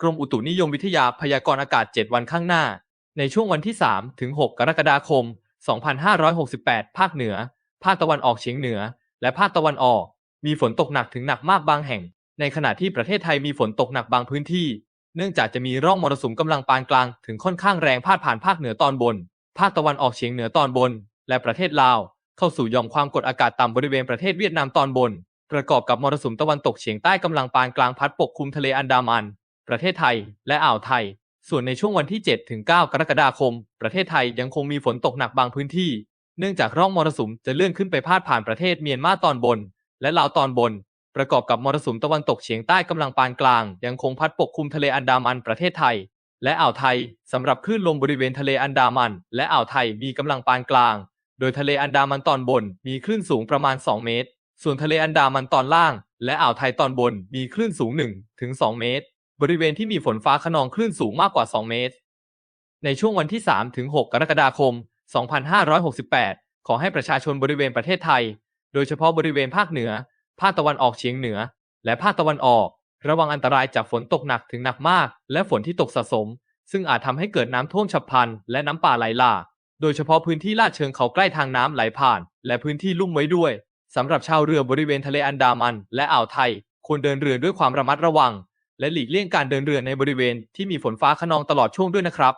กรมอุตุนิยมวิทยาพยากรณ์อากาศ 7 วันข้างหน้า ในช่วงวันที่ 3 ถึง 6 กรกฎาคม 2568 ภาคเหนือ ภาคตะวันออกเฉียงเหนือ และภาคตะวันออก มีฝนตกหนักถึงหนักมากบางแห่ง ในขณะที่ประเทศไทยมีฝนตกหนักบางพื้นที่ เนื่องจากจะมีร่องมรสุมกำลังปานกลางถึงค่อนข้างแรงพาดผ่านภาคเหนือตอนบน ภาคตะวันออกเฉียงเหนือตอนบน และประเทศลาว เข้าสู่ย่อมความกดอากาศต่ำบริเวณประเทศเวียดนามตอนบน ประกอบกับมรสุมตะวันตกเฉียงใต้กำลังปานกลางพัดปกคลุมทะเลอันดามัน ประเทศไทย และอ่าวไทย ส่วนในช่วงวันที่ 7 ถึง 9 กรกฎาคม ประเทศไทยยังคงมีฝนตกหนักบางพื้นที่ เนื่องจากร่องมรสุมจะเลื่อนขึ้นไปพาดผ่านประเทศเมียนมาตอนบน และลาวตอนบน ประกอบกับมรสุมตะวันตกเฉียงใต้กำลังปานกลาง ยังคงพัดปกคลุมทะเลอันดามันประเทศไทย และอ่าวไทยสำหรับคลื่นลมบริเวณทะเลอันดามัน และอ่าวไทยมีกำลังปานกลาง โดยทะเลอันดามันตอนบน มีคลื่นสูงประมาณ 2 เมตร ส่วนทะเลอันดามันตอนล่าง และอ่าวไทยตอนบนมีคลื่นสูง1ถึง2เมตร บริเวณที่มีฝนฟ้าขนองคลื่นสูงมากกว่า 2 เมตร ในช่วงวันที่ 3 ถึง 6 กรกฎาคม 2568 ขอให้ประชาชนบริเวณประเทศไทย โดยเฉพาะบริเวณภาคเหนือ ภาคตะวันออกเฉียงเหนือ และภาคตะวันออก ระวังอันตรายจากฝนตกหนักถึงหนักมาก และฝนที่ตกสะสม ซึ่งอาจทำให้เกิดน้ำท่วมฉับพลัน และน้ำป่าไหลหลาก โดยเฉพาะพื้นที่ลาดเชิงเขาใกล้ทางน้ำไหลผ่าน และพื้นที่ลุ่มไว้ด้วยสำหรับชาวเรือบริเวณทะเลอันดามัน และอ่าวไทยควรเดินเรือด้วยความระมัดระวัง และหลีกเลี่ยงการเดินเรือในบริเวณที่มีฝนฟ้าขนองตลอดช่วงด้วยนะครับ